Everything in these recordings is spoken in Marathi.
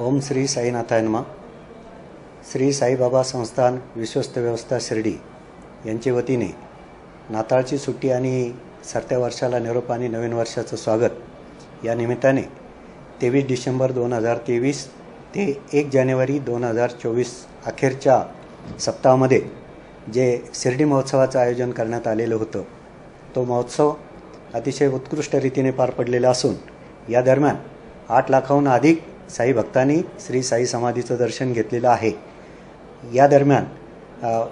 ओम श्री साईनाथायनमा श्री साईबाबा संस्थान विश्वस्त व्यवस्था शिर्डी यांच्या वतीने नाताळची सुट्टी आणि सरत्या वर्षाला निरोप आणि नवीन वर्षाचं स्वागत. या निमित्ताने तेवीस डिसेंबर दोन हजार तेवीस ते एक जानेवारी दोन हजार चोवीस अखेरच्या सप्ताहामध्ये जे शिर्डी महोत्सवाचं आयोजन करण्यात आलेलं होतं तो महोत्सव अतिशय उत्कृष्ट रीतीने पार पडलेला असून या दरम्यान आठ लाखाहून अधिक साई भक्तांनी श्री साई समाधीचं दर्शन घेतलेलं आहे. या दरम्यान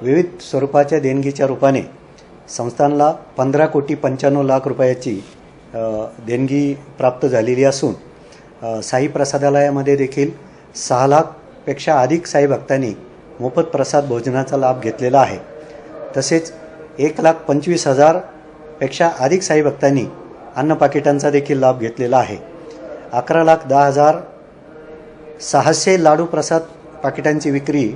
विविध स्वरूपाच्या देणगीच्या रूपाने संस्थानला पंधरा कोटी पंच्याण्णव लाख रुपयाची देणगी प्राप्त झालेली असून साई प्रसादालयामध्ये देखील सहा लाखपेक्षा अधिक साई भक्तांनी मोफत प्रसाद भोजनाचा लाभ घेतलेला आहे. तसेच एक लाख पंचवीस हजारपेक्षा अधिक साई भक्तांनी अन्न पाकिटांचा देखील लाभ घेतलेला आहे. अकरा लाख दहा हजार सहाशे लाडू प्रसाद पाकिटांची विक्री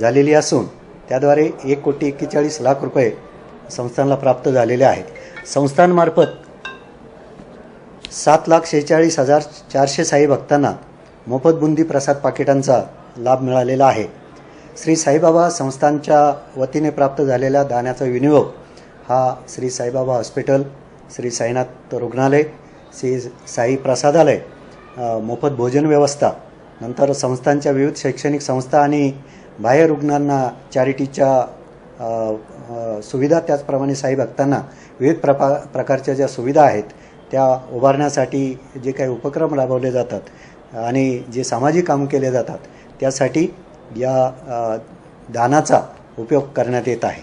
झालेली असून त्याद्वारे एक कोटी एक्केचाळीस लाख रुपये संस्थानला प्राप्त झालेले आहेत. संस्थांमार्फत सात लाख शेहेचाळीस हजार चारशे साई भक्तांना मोफत बुंदी प्रसाद पाकिटांचा लाभ मिळालेला आहे. श्री साईबाबा संस्थानच्या वतीने प्राप्त झालेल्या दाण्याचा विनियोग हा श्री साईबाबा हॉस्पिटल श्री साईनाथ रुग्णालय श्री साई प्रसादालय मोफत भोजन व्यवस्था नंतर संस्थांच्या विविध शैक्षणिक संस्था आणि बाह्य रुग्णांना चॅरिटीच्या सुविधा त्याचप्रमाणे साई भक्तांना विविध प्रपा प्रकारच्या ज्या सुविधा आहेत त्या उभारण्यासाठी जे काही उपक्रम राबवले जातात आणि जे सामाजिक काम केले जातात त्यासाठी या दानाचा उपयोग करण्यात येत आहे.